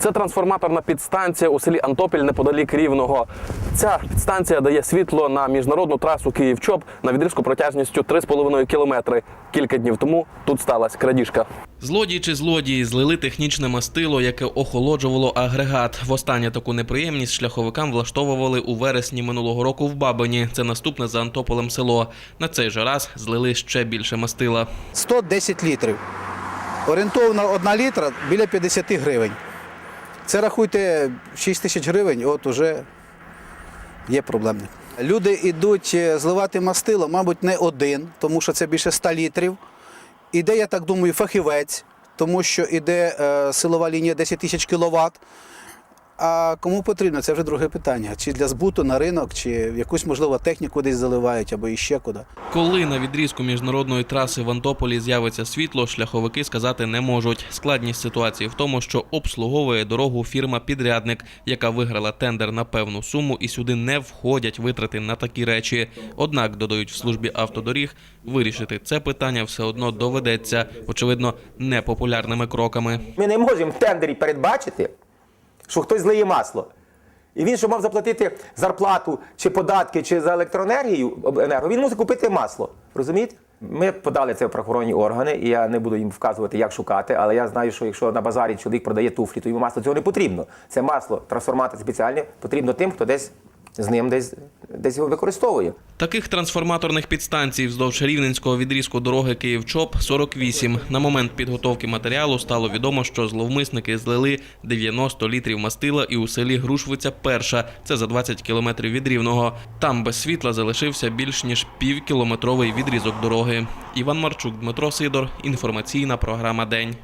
Це трансформаторна підстанція у селі Антопіль неподалік Рівного. Ця підстанція дає світло на міжнародну трасу Київ-Чоп на відрізку протяжністю 3,5 кілометри. Кілька днів тому тут сталася крадіжка. Злодії чи злодії злили технічне мастило, яке охолоджувало агрегат. Востаннє таку неприємність шляховикам влаштовували у вересні минулого року в Бабині. Це наступне за Антополем село. На цей же раз злили ще більше мастила. 110 літрів. Орієнтовно 1 літра біля 50 гривень. Це рахуйте 6 тисяч гривень, от уже є проблемник. Люди йдуть е, зливати мастило, мабуть, не один, тому що це більше 100 літрів. Іде, я так думаю, фахівець, тому що іде е, силова лінія 10 тисяч кіловат. А кому потрібно, це вже друге питання. Чи для збуту на ринок, чи в якусь, можливо, техніку десь заливають, або іще куди. Коли на відрізку міжнародної траси в Антополі з'явиться світло, шляховики сказати не можуть. Складність ситуації в тому, що обслуговує дорогу фірма-підрядник, яка виграла тендер на певну суму, і сюди не входять витрати на такі речі. Однак додають в службі автодоріг, вирішити це питання все одно доведеться, очевидно, непопулярними кроками. Ми не можемо в тендері передбачити, що хтось злиє масло. І він, що мав заплатити зарплату чи податки, чи за електроенергію енерго, він мусить купити масло. Розумієте? Ми подали це в правоохоронні органи, і я не буду їм вказувати, як шукати, але я знаю, що якщо на базарі чоловік продає туфлі, то йому масло цього не потрібно. Це масло, трансформатор спеціальне, потрібно тим, хто десь з ним десь, десь його використовує. Таких трансформаторних підстанцій вздовж рівненського відрізку дороги Київ-Чоп 48. На момент підготовки матеріалу стало відомо, що зловмисники злили 90 літрів мастила і у селі Грушвиця перша. Це за 20 кілометрів від рівного. Там без світла залишився більш ніж півкілометровий відрізок дороги. Іван Марчук, Дмитро Сидор. Інформаційна програма День.